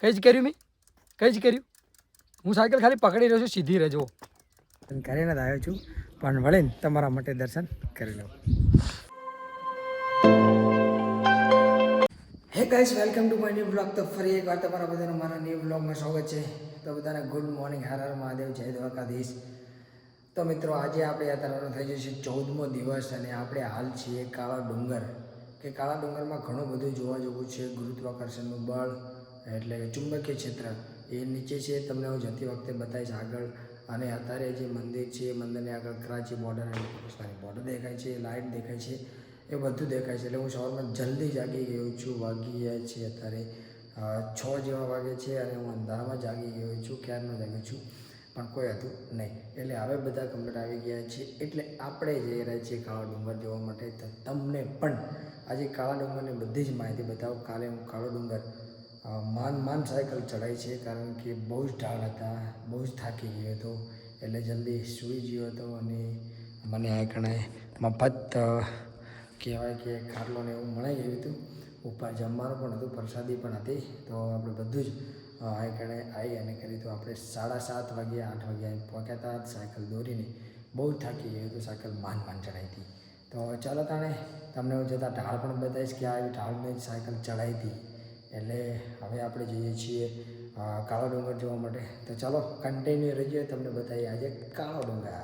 કઈ જ કર્યું મેં? કઈ જ કર્યું? હું સાયકલ ખાલી પકડી રહ્યો છું, સીધી રહેજો. કરીને જ આવ્યો છું, પણ વળે તમારા માટે દર્શન કરી લઉં. Hey guys welcome to my new blog તો ફરી એકવાર તમારા બધાનું મારા ન્યૂ બ્લોગમાં સ્વાગત છે. તો બધાને ગુડ મોર્નિંગ હર મહાદેવ, જય દ્વારકાધીશ. તો મિત્રો, આજે આપણે યાત્રાનો થઈ જશે ચૌદમો દિવસ અને આપણે હાલ છીએ કાળા ડુંગર. કે કાળા ડુંગરમાં ઘણું બધું જોવા જેવું છે. ગુરુત્વાકર્ષણનું બળ એટલે ચુંબકીય ક્ષેત્ર. એ નીચે છે, તમને હું જતી વખતે બતાવીશ આગળ. અને અત્યારે જે મંદિર છે મંદિરની આગળ કરાચી બોર્ડર અને પાકિસ્તાની બોર્ડર દેખાય છે લાઇટ દેખાય છે, એ બધું દેખાય છે. એટલે હું સવારમાં જલ્દી જાગી ગયો છું, વાગી ગયા છે અત્યારે છ જેવા વાગે છે અને હું અંધારામાં જાગી ગયો છું ક્યારનો જાગ્યો છું, પણ કોઈ હતું નહીં. એટલે હવે બધા કમ્પ્લીટ આવી ગયા છે. એટલે આપણે જઈ રહ્યા છીએ કાળા ડુંગર જોવા માટે, તો તમને પણ આજે કાળા ડુંગરની બધી જ માહિતી બતાવું. કાલે હું કાળો ડુંગર માન સાયકલ ચડાવી છે કારણ કે બહુ જ ઢાળ હતા, બહુ જ થાકી ગયો હતો. એટલે જલ્દી સૂઈ ગયો હતો અને મને આ કણે મફત, કહેવાય કે ખાટલો ને એવું મળી ગયું હતું ઉપર જમવાનું પણ હતું, પ્રસાદી પણ હતી. તો આપણે બધું જ આ કણે આવી અને કરી તો આપણે સાડા સાત વાગે, આઠ વાગે આવી પહોંચ્યા હતા, સાયકલ દોરીને. બહુ જ થાકી ગયું હતું, સાયકલ માંડ માંડ ચડાવી હતી. તો ચાલો તાણે, તમને હું જતાં ઢાળ પણ બતાવીશ કે આ ઢાળ મેં સાયકલ ચડાવી હતી. એટલે હવે આપણે જઈએ છીએ કાળો ડુંગર જોવા માટે. તો ચાલો કન્ટિન્યુ રહીએ, તમને બતાવીએ આજે કાળો ડુંગર.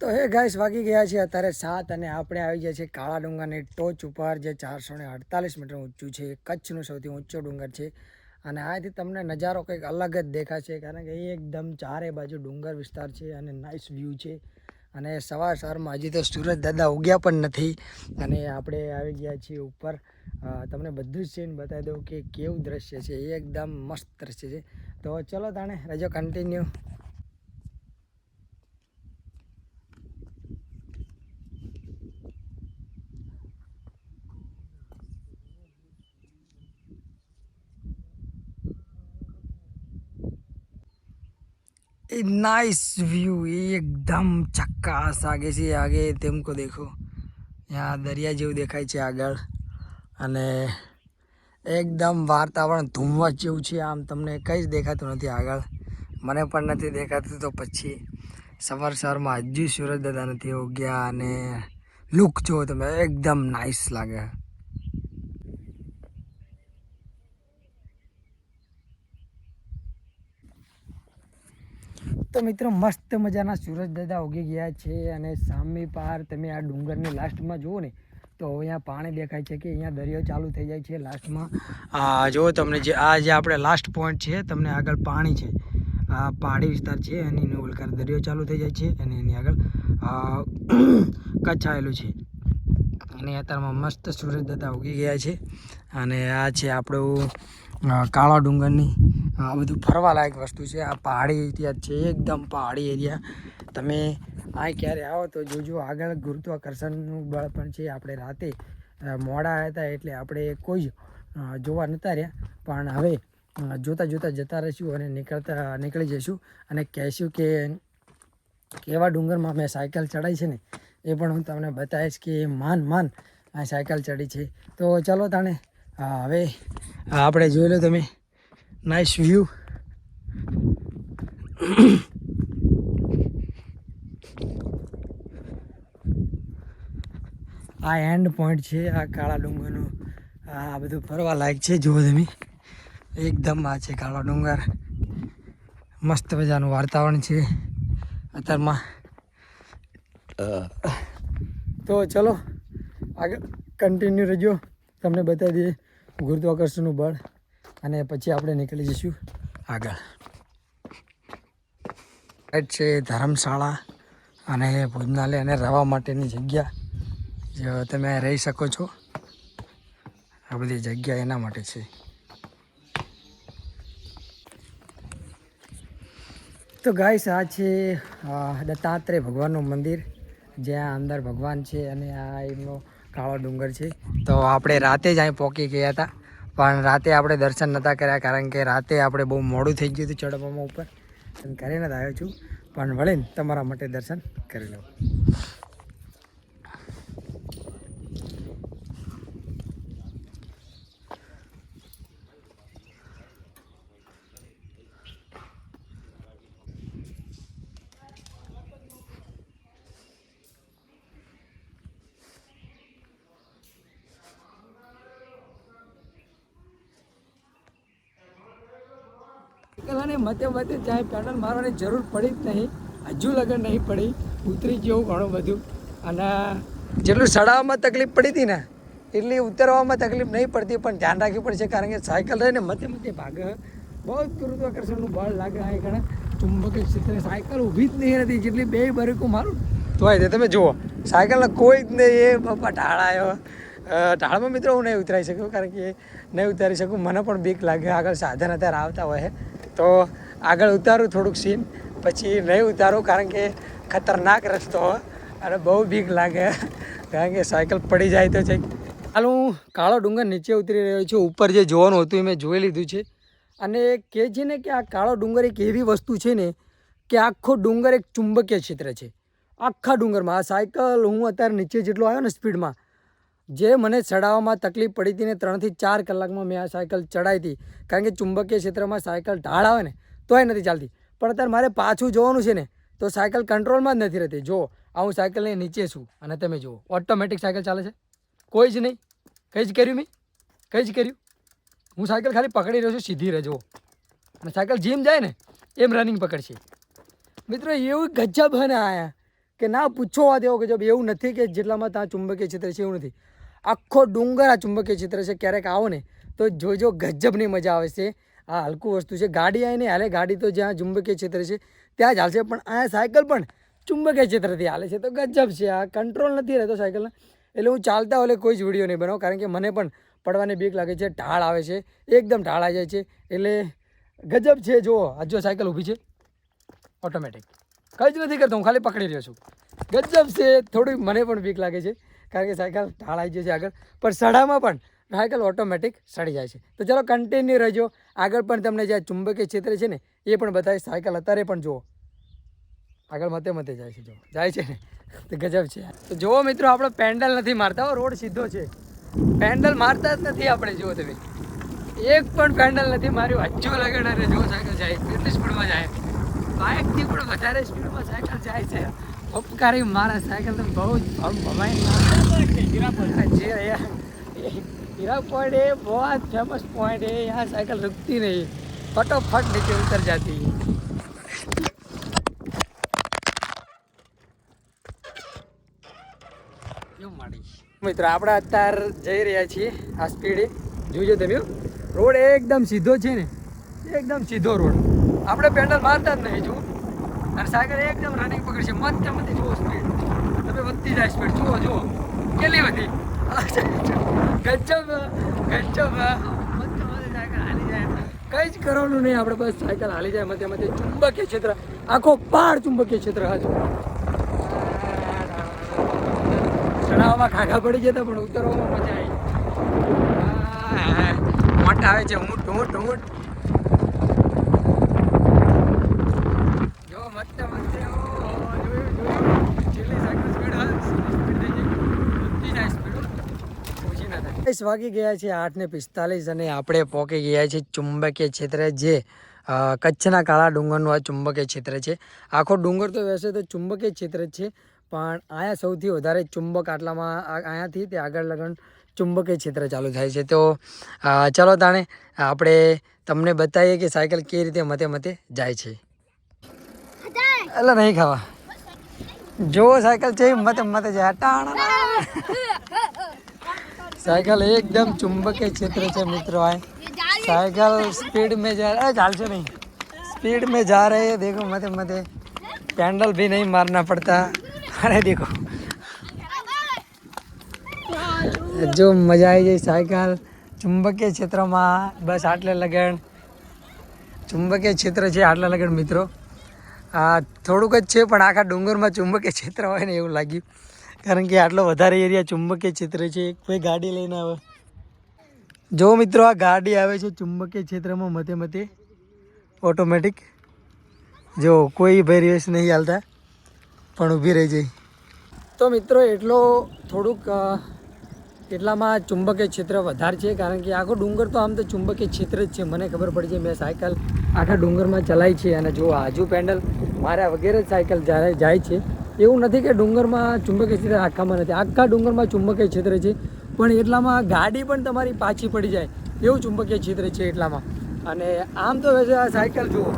તો હે ગાઈસ, વાગી ગયા છે અત્યારે સાત અને આપણે આવી ગયા છે કાળા ડુંગરની ટોચ ઉપર, જે ચારસો ને અડતાલીસ મીટર ઊંચું છે. કચ્છનું સૌથી ઊંચો ડુંગર છે. અને આથી તમને નજારો કંઈક અલગ જ દેખાશે, કારણ કે એ એકદમ ચારે બાજુ ડુંગર વિસ્તાર છે અને નાઇસ વ્યૂ છે. અને સવાર સવારમાં હજી તો સૂરજ દાદા ઉગ્યા પણ નથી. અને આપણે આવી ગયા છીએ ઉપર. તમને બધું જ સીન બતાવી દઉં કે કેવું દ્રશ્ય છે. એ એકદમ મસ્ત દ્રશ્ય છે. તો ચલો તાણે, રજો કન્ટિન્યુ ए नाइस व्यू ये एकदम झक्कास आगे से आगे तुमको देखो यहाँ દરિયા જેવું દેખાય છે આગળ અને એકદમ વાતાવરણ ધુમ્મસ જેવું છે આમ તમને કંઈ જ દેખાતું નથી આગળ મને પણ નથી દેખાતું તો પછી સવાર સવારમાં હજુ સુરજ દાદા નથી ઉગ્યા અને લુક જુઓ તમે એકદમ નાઇસ લાગે તો મિત્રો મસ્ત મજાના સૂરજ દાદા ઉગી ગયા છે અને સામે પાર તમે આ ડુંગરની લાસ્ટમાં જુઓ ને, તો અહીંયા પાણી દેખાય છે કે અહીંયા દરિયો ચાલુ થઈ જાય છે લાસ્ટમાં. આ જુઓ તમને જે, આ જે આપણે લાસ્ટ પોઈન્ટ છે, તમને આગળ પાણી છે. આ પહાડી વિસ્તાર છે અને એની ઓલકાર દરિયો ચાલુ થઈ જાય છે અને એની આગળ કચ્છ આવેલું છે. અને અત્યારમાં મસ્ત સૂરજ દાદા ઉગી ગયા છે. અને આ છે આપણું કાળા ડુંગરની આ બધું ફરવાલાયક વસ્તુ છે. આ પહાડી એરિયા છે, એકદમ પહાડી એરિયા. તમે આ ક્યારે આવો તો જોજો, આગળ ગુરુત્વાકર્ષણનું બળ પણ છે. આપણે રાતે મોડા હતા એટલે આપણે કોઈ જ જોવા નહોતા રહ્યા. પણ હવે જોતાં જોતા જોતા રહીશું અને નીકળતા, નીકળી જઈશું. અને કહેશું કે, કેવા ડુંગરમાં મેં સાયકલ ચડાવી છે ને, એ પણ હું તમને બતાવીશ કે માન માન, આ સાયકલ ચડી છે. તો ચાલો તાણે હવે આપણે જોઈ લો તમે. નાઇસ વ્યૂ આ એન્ડ પોઈન્ટ છે, આ કાળા ડુંગરનું. આ બધું ફરવા લાયક છે, જુઓ તમે. એકદમ આ છે કાળા ડુંગર. મસ્ત મજાનું વાતાવરણ છે. અત્યારમાં. તો ચલો, આગળ કન્ટિન્યુ રહેજો તમને બતાવી દઈએ ગુરુત્વાકર્ષણનું બળ. અને પછી આપણે નીકળી જઈશું આગળ. રાઈટ છે ધર્મશાળા અને ભોજનાલય અને રહેવા માટેની જગ્યા. જો તમે રહી શકો છો. આ બધી જગ્યા એના માટે છે. તો ગાઈસ આ છે દત્તાત્રેય ભગવાનનું મંદિર. જ્યાં અંદર ભગવાન છે અને આ એમનો કાળો ડુંગર છે. તો આપણે રાતે જ અહીં પહોંચી ગયા હતા. પણ રાતે આપણે દર્શન નહોતા કર્યા કારણ કે રાતે આપણે બહુ મોડું થઈ ગયું હતું ચડવામાં ઉપર. કરી નથી આવ્યો છું. પણ વળીને તમારા માટે દર્શન કરી લઉં. અને મતે મતે ચાહે પેડલ મારવાની જરૂર પડી જ નહીં. હજુ લગન નહીં પડી. ઉતરી ગયું ઘણું બધું. અને જેટલું ચડાવવામાં તકલીફ પડી હતી ને, એટલી ઉતરવામાં તકલીફ નહીં પડતી, પણ ધ્યાન રાખવી પડશે કારણ કે સાયકલ રહીને મતે મતે ભાગે. બહુ જ ગુરુત્વાકર્ષણનું બળ લાગે આ ઘણા ચુંબકીય ક્ષેત્રે સાયકલ ઊભી જ નહીં હતી જેટલી બે બરીકું મારું. ધોવાય તે તમે જુઓ, સાયકલના કોઈ જ નહીં, એ બાપા ટાળાયો ટાળમાં મિત્રો હું નહીં ઉતરાઈ શકું કારણ કે નહીં ઉતારી શકું. મને પણ બીક લાગે. આગળ સાધન અત્યારે આવતા હોય. તો આગળ ઉતારું થોડુંક સીન પછી નહીં ઉતારું કારણ કે ખતરનાક રસ્તો અને બહુ બીક લાગે. કારણ કે સાયકલ પડી જાય તો છે હાલ હું કાળો ડુંગર નીચે ઉતરી રહ્યો છું, ઉપર જે જોવાનું હતું એ મેં જોઈ લીધું છે. અને કહે છે ને કે આ કાળો ડુંગર એક એવી વસ્તુ છે ને કે આખો ડુંગર એક ચુંબકીય ક્ષેત્ર છે. આખા ડુંગરમાં આ સાયકલ હું અત્યારે નીચે જેટલો આવ્યો ને સ્પીડમાં જે મને ચડાવવામાં તકલીફ પડી હતી ને ત્રણથી ચાર કલાકમાં મેં આ સાયકલ ચડાવી હતી. કારણ કે ચુંબકીય ક્ષેત્રમાં સાયકલ ઢાળ આવે ને, તોય નથી ચાલતી. પણ અત્યારે મારે પાછું જોવાનું છે ને, તો સાયકલ કંટ્રોલમાં જ નથી રહેતી. જો, આ હું સાયકલને નીચે છું અને તમે જુઓ. ઓટોમેટિક સાયકલ ચાલે છે. કોઈ જ નહીં. કંઈ જ કર્યું મેં? કંઈ જ કર્યું? હું સાયકલ ખાલી પકડી રહ્યો છું, સીધી રહેજો અને સાયકલ જીમ જાય ને, એમ રનિંગ પકડશે. મિત્રો, એવું ગજબ હે ને આયા, કે ના પૂછો વાત એવો ગજબ. એવું નથી કે જેટલામાં ત્યાં ચુંબકીય ક્ષેત્ર છે, એવું નથી. આખો ડુંગર આ ચુંબકીય ક્ષેત્ર છે, ક્યારેક આવો ને તો જોજો ગજબની મજા આવે છે. આ હલકું વસ્તુ છે, ગાડી આવીને હાલે, ગાડી તો જ્યાં ચુંબકીય ક્ષેત્ર છે, ત્યાં જ હાલશે પણ આ સાયકલ પણ ચુંબકીય ક્ષેત્રથી હાલે છે. તો ગજબ છે, આ કંટ્રોલ નથી રહેતો સાયકલને. એટલે હું ચાલતા હોય કોઈ જ વીડિયો નહીં બનાવું, કારણ કે મને પણ પડવાની બીક લાગે છે, ઢાળ આવે છે, એકદમ ઢાળ આવી જાય છે, એટલે ગજબ છે, જુઓ, આ જો સાયકલ ઊભી છે, ઓટોમેટિક. કંઈ જ નથી કરતો, હું ખાલી પકડી રહ્યો છું. ગજબ છે, થોડી મને પણ બીક લાગે છે. કારણ કે સાયકલ ઢાળાઈ જાય છે આગળ. પણ સડામાં પણ સાયકલ ઓટોમેટિક સડી જાય છે. તો ચલો કન્ટિન્યુ રહેજો. આગળ પણ તમને જે ચુંબકીય ક્ષેત્ર છે ને, એ પણ બતાવી સાયકલ અત્યારે પણ જુઓ. આગળ મતે મતે જાય છે જો જાય છે ને? તો ગજબ છે તો જુઓ મિત્રો, આપણે પેન્ડલ નથી મારતા રોડ સીધો છે. પેન્ડલ મારતા જ નથી આપણે, જુઓ તમે. એક પણ પેન્ડલ નથી માર્યું. હજુ લગન જુઓ સાયકલ જાય. કેટલી સ્પીડમાં જાય. બાઇકથી પણ વધારે સ્પીડમાં સાયકલ જાય છે. ઉપકારી મારા સાયકલ તો બહુ જ ભમ ભમાઈ जी भैया हीरा पॉइंट है बहुत फेमस पॉइंट है यहाँ साइकिल रुकती नहीं फटोफट नीचे उतर जाती है કેવું માડી મિત્રો આપણે અત્યારે જઈ રહ્યા છીએ આ સ્પીડે જોજો તમે હો. રોડ એકદમ સીધો છે ને એકદમ સીધો રોડ આપણે પેન્ડલ મારતા જ નહીં જુઓ અને સાયકલ એકદમ રનિંગ પકડશે મત મત જુઓ સ્પીડ તમે વધતી જાય સ્પીડ જુઓ જુઓ. કેટલી બધી? ગજબ ગજબ. મત સાયકલ હાલી જાય. કઈ જ કરવાનું નહીં, આપણે બસ સાયકલ હાલી જાય મતે મતે ચુંબકીય ક્ષેત્ર. આખો પાર ચુંબકીય ક્ષેત્ર હાજર ચડાવવામાં ખાખા પડી જતા પણ ઉતરવામાં મજા આવી. મોટા આવે છે, ઊંટ ઊંટ ઊંટ જો મસ્ત મસ્ત ઓ, જોયું, જોયું. જેટલી સાયકલ સ્પીડ હોય, સ્પીડ થઈ જાય. વધતી જાય સ્પીડ હો. ઓછી ના થાય. દસ વાગી ગયા છે આઠ ને પિસ્તાલીસ અને આપણે પહોંચી ગયા છીએ ચુંબકીય ક્ષેત્ર જે કચ્છના કાળા ડુંગરનું આ ચુંબકીય ક્ષેત્ર છે. આખો ડુંગર તો વੈસે તો ચુંબકીય ક્ષેત્ર છે, પણ અહીંયા સૌથી વધારે ચુંબક આટલામાં અહીંયાથી તે આગળ લગન ચુંબકીય ક્ષેત્ર ચાલુ થાય છે. તો ચાલો ચલો તાણે આપણે તમને બતાવીએ કે સાયકલ કેવી રીતે મતે મતે જાય છે. એટલે નહીં ખાવા. જો સાયકલ છે, મતે મતે જાય. ટાણા. साइकिल एकदम चुंबकीय क्षेत्र से मित्रों आए साइकिल स्पीड में जा रहा है चालसे नहीं स्पीड में जा रहे हैं देखो मते मते पैंडल भी नहीं मारना पड़ता अरे देखो જો મજા આવી જાય સાયકલ ચુંબકીય ક્ષેત્રમાં બસ આટલે લગણ ચુંબકીય ક્ષેત્ર છે આટલા લગણ મિત્રો આ થોડુંક જ છે પણ આખા ડુંગરમાં ચુંબકીય ક્ષેત્ર હોય ને એવું લાગ્યું કારણ કે આટલો વધારે એરિયા ચુંબકીય ક્ષેત્ર છે. કોઈ ગાડી લઈને આવે. જો મિત્રો આ ગાડી આવે છે ચુંબકીય ક્ષેત્રમાં મતે મતે ઓટોમેટિક જો કોઈ ભાઈ રેસ નહીં હાલતા, પણ ઊભી રહી જાય. તો મિત્રો એટલો થોડુંક એટલામાં ચુંબકીય ક્ષેત્ર વધારે છે, કારણ કે આખો ડુંગર તો આમ તો ચુંબકીય ક્ષેત્ર જ છે. મને ખબર પડી છે મેં સાયકલ આખા ડુંગરમાં ચલાવી છે અને જો આજુ પેન્ડલ મારા વગેરે જ સાયકલ જાય છે. એવું નથી કે ડુંગરમાં ચુંબકીય ક્ષેત્ર આખામાં નથી. આખા ડુંગરમાં ચુંબકીય ક્ષેત્ર છે, પણ એટલામાં ગાડી પણ તમારી પાછી પડી જાય. એવું ચુંબકીય ક્ષેત્ર છે એટલામાં. અને આમ તો આ સાયકલ જુઓ.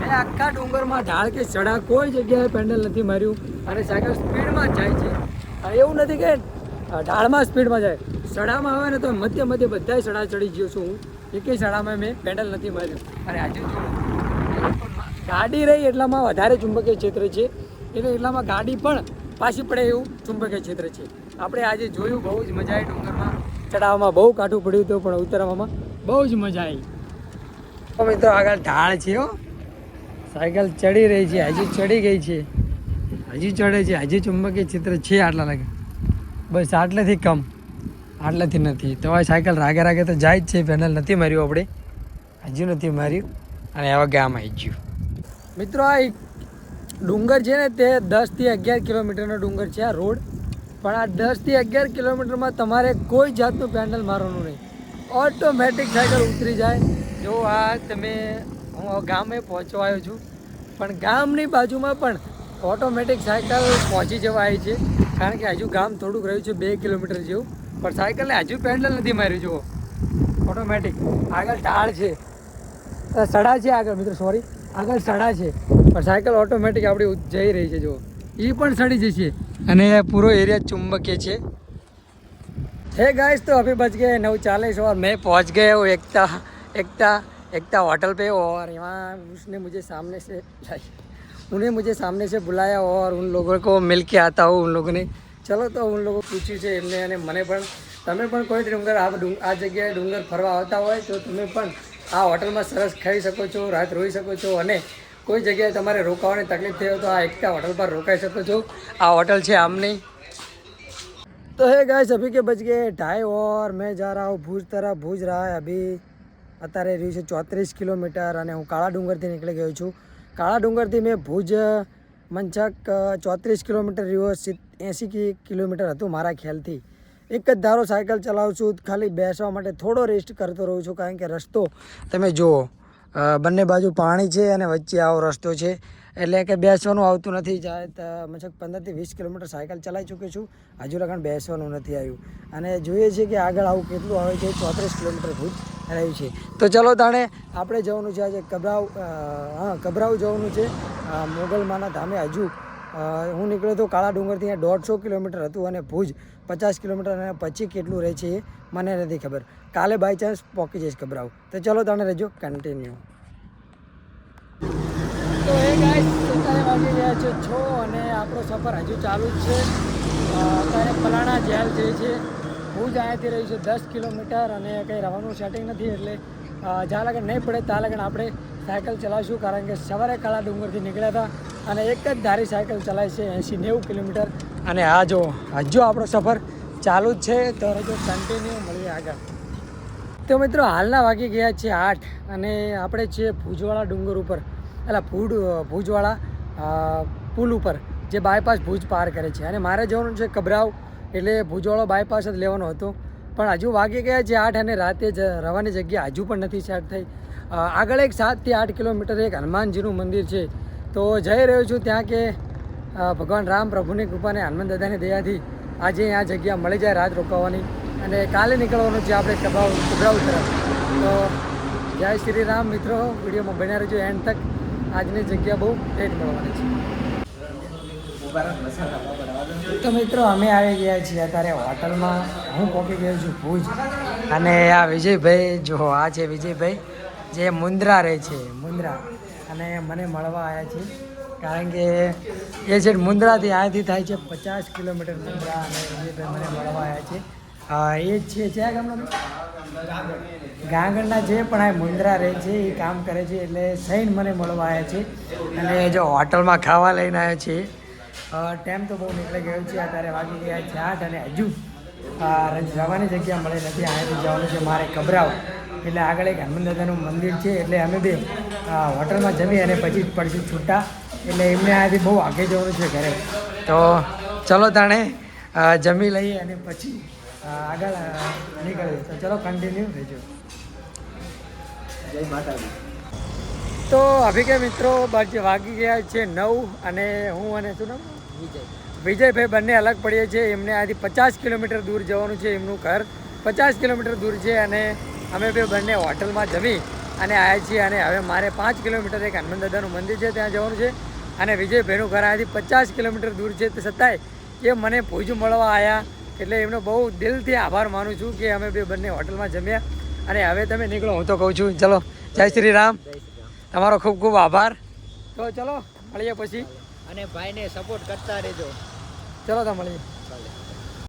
મેં આખા ડુંગરમાં ઢાળ કે સડા કોઈ જગ્યાએ પેન્ડલ નથી માર્યું અને સાયકલ સ્પીડમાં જાય છે. એવું નથી કે ઢાળમાં સ્પીડમાં જાય. સડામાં આવે ને તો મધ્ય મધ્ય બધાય સડા ચડી ગયો છું હું. એકેય સડામાં મેં પેન્ડલ નથી માર્યું. અને આજે ગાડી રહી એટલામાં વધારે ચુંબકીય ક્ષેત્ર છે. એટલે એટલામાં ગાડી પણ પાછી પડે એવું ચુંબકીય ક્ષેત્ર છે. આપણે આજે જોયું, બહુ જ મજા આવી ડુંગરમાં. ચડાવવામાં બહુ કાઠું પડ્યું હતું, પણ ઉતરવામાં બહુ જ મજા આવી. મિત્રો, આગળ ઢાળ છે હો. સાયકલ ચડી રહી છે, હજી ચડી ગઈ છે. હજી ચડે છે, હજી ચુંબકીય ચિત્ર છે આટલા લાગે. બસ આટલેથી કમ, આટલેથી નથી. તો આ સાયકલ રાગે રાગે તો જાય જ છે, પેનલ નથી માર્યું આપણે. હજુ નથી માર્યું, અને હવે ગામ આવી ગયું. મિત્રો, આ એક ડુંગર છે ને તે દસથી અગિયાર કિલોમીટરનો ડુંગર છે આ રોડ. પણ આ દસથી અગિયાર કિલોમીટરમાં તમારે કોઈ જાતનું પેન્ડલ મારવાનું નહીં. ઓટોમેટિક સાયકલ ઉતરી જાય. જો આ તમે, હું ગામે પહોંચવા આવ્યો છું. પણ ગામની બાજુમાં પણ ઓટોમેટિક સાયકલ પહોંચી જવા આવી છે. કારણ કે હજુ ગામ થોડુંક રહ્યું છે, બે કિલોમીટર જેવું. પણ સાયકલને હજુ પેન્ડલ નથી માર્યું, જુઓ. ઓટોમેટિક. આગળ ઢાળ છે. સડા છે આગળ, મિત્રો સોરી આગળ સડા છે. પણ સાયકલ ઓટોમેટિક આપણી જઈ રહી છે જો એ પણ સડી જશે. અને પૂરો એરિયા ચુંબકીય છે. હે ગાઈસ તો અભી बज गए નવ ચાલીસ વાર મેં પહોંચ ગયો એકતા એકતા એકતા હોટલ होटल पे और यहाँ उसने मुझे सामने से उन्हें मुझे सामने से बुलाया और उन लोगों को मिल આતા आता हूँ उन लोगों ચલો તો હું લોકો પૂછ્યું છે એમને અને મને પણ. તમે પણ કોઈ ડુંગર આ આ જગ્યાએ ડુંગર ફરવા આવતા હોય તો તમે પણ આ હોટલમાં સરસ ખાઈ શકો છો રાત રોઈ શકો છો અને કોઈ જગ્યાએ તમારે રોકાવાની તકલીફ થઈ હોય તો આ એકતા હોટલ પર રોકાઈ શકો છો આ હોટલ છે આમની तो है गाइस अभी के बज गए ढाई और मैं जा रहा हूँ भूज तरफ भूज रहा है अभी અત્યારે રહ્યું છે ચોત્રીસ કિલોમીટર અને હું કાળા ડુંગરથી નીકળી ગયો છું કાળા ડુંગરથી મેં ભુજ મંચક ચોત્રીસ કિલોમીટર રહ્યો એંસી કિલોમીટર હતું મારા ખ્યાલથી એક જ ધારો સાયકલ ચલાવું છું ખાલી બેસવા માટે થોડો રેસ્ટ કરતો રહું છું કારણ કે રસ્તો તમે જુઓ અ, બંને બાજુ પાણી છે અને વચ્ચે આવો રસ્તો છે. એટલે કે બેસવાનું આવતું નથી. જાય તો મતલબ પંદરથી વીસ કિલોમીટર સાયકલ ચલાવી ચૂક્યો છું. હજુ લગન બેસવાનું નથી આવ્યું. અને જોઈએ છીએ કે આગળ આવું કેટલું આવે છે. ચોત્રીસ કિલોમીટર ભૂજ રહ્યું છે. તો ચલો તાણે આપણે જવાનું છે આજે કબરાવ હા, કબરાવ જવાનું છે. મોગલમાના ધામે હજુ હું નીકળ્યો તો કાળા ડુંગરથી અહીંયા દોઢસો કિલોમીટર હતું અને ભુજ પચાસ કિલોમીટર અને પછી કેટલું રહે છે એ મને નથી ખબર. કાલે બાય ચાન્સ પહોંચી જઈશ ખબરાવું તો ચલો તમે રહેજો કન્ટિન્યુ તો એ ગાઈસ અત્યારે વાગી રહ્યા છે છ અને આપણો સફર હજુ ચાલુ જ છે. અત્યારે પલાણા જેલ જે છે, ભુજ અહીંયાથી રહ્યું છે દસ કિલોમીટર અને કંઈ રહેવાનું સેટિંગ નથી એટલે જ્યાં લગન નહીં પડે ત્યાં લગન આપણે સાયકલ ચલાવીશું, કારણ કે સવારે કાળા ડુંગરથી નીકળ્યા હતા. અને એક જ ધારી સાયકલ ચલાય છે એંસી નેવું કિલોમીટર. અને આ જો હજુ આપણો સફર ચાલુ જ છે, તો હજુ કન્ટિન્યુ મળીએ આગળ. તો મિત્રો, હાલના વાગી ગયા છે આઠ અને આપણે છીએ ભુજવાળા ડુંગર ઉપર. એટલે ભૂડ, ભુજવાળા પુલ ઉપર જે બાયપાસ ભુજ પાર કરે છે. અને મારે જવાનું છે કબરાવ, એટલે ભુજવાળો બાયપાસ જ લેવાનો હતો. પણ હજુ વાગી ગયા છે આઠ અને રાતે જ રવાની જગ્યા હજુ પણ નથી સેટ થઈ. આગળ એક સાતથી આઠ કિલોમીટર એક હનુમાનજીનું મંદિર છે. તો જઈ રહ્યો છું ત્યાં કે ભગવાન રામ પ્રભુની કૃપાને હનુમાન દાદાની દયાથી આજે આ જગ્યા મળી જાય રાત રોકાવાની અને કાલે નીકળવાનું છે આપણે કબાવ કબરાવ તરફ. તો જય શ્રી રામ મિત્રો, વિડીયોમાં બન્યા રહેજો એન્ડ તક. આજની જગ્યા બહુ ટેટ મળવાની છે. તો મિત્રો, અમે આવી ગયા છીએ અત્યારે હોટલમાં. હું પહોંચી ગયો છું ભુજ. અને આ વિજયભાઈ, જો આ છે વિજયભાઈ, જે મુન્દ્રા રહે છે મુન્દ્રા અને મને મળવા આવ્યા છે. કારણ કે એ છે મુંદ્રાથી અહીંયાથી થાય છે પચાસ કિલોમીટર મુંદ્રા અને વિજયભાઈ મને મળવા આવ્યા છે. એ છે. જ્યાં ગામડા ગાંગણના જે પણ આ મુંદ્રા રહે છે, એ કામ કરે છે, એટલે સૈન મને મળવા આવ્યા છે. અને જો હોટલમાં ખાવા લઈને આવ્યા છે. ટાઈમ તો બહુ નીકળી ગયો છે, અત્યારે વાગી ગયા છે આઠ અને હજુ જવાની જગ્યા મળી નથી, અહીંયાથી જવાનું છે, મારે ગભરાવ. એટલે આગળ એક હનુમાન દાદાનું મંદિર છે, એટલે અમે બે હોટલમાં જમી અને પછી જ પડશું છૂટા. એટલે એમને આજે બહુ આગે જવાનું છે ઘરે. તો ચલો તાણે જમી લઈએ અને પછી આગળ નીકળીએ. તો ચલો કન્ટિન્યુ રહેજો. જય માતાજી. તો અભિકે મિત્રો બાજુ વાગી ગયા છે નવ અને હું અને શું નામ? વિજય. વિજયભાઈ બંને અલગ પડીએ છીએ. એમને આથી પચાસ કિલોમીટર દૂર જવાનું છે એમનું ઘર. પચાસ કિલોમીટર દૂર છે અને અમે બે બંને હોટલમાં જમી અને આવ્યા છીએ અને હવે મારે પાંચ કિલોમીટર એક હનુમાન દાદાનું મંદિર છે ત્યાં જવાનું છે. અને વિજયભાઈનું ઘર અહીંયાથી પચાસ કિલોમીટર દૂર છે તે છતાંય એ મને ભુજ મળવા આવ્યા એટલે એમનો બહુ દિલથી આભાર માનું છું કે અમે બે બંને હોટલમાં જમ્યા. અને હવે તમે નીકળો હું તો કહું છું ચલો જય શ્રી રામ. તમારો ખૂબ ખૂબ આભાર. તો ચલો મળીએ પછી. અને ભાઈને સપોર્ટ કરતા રહેજો. ચલો તો મળીએ.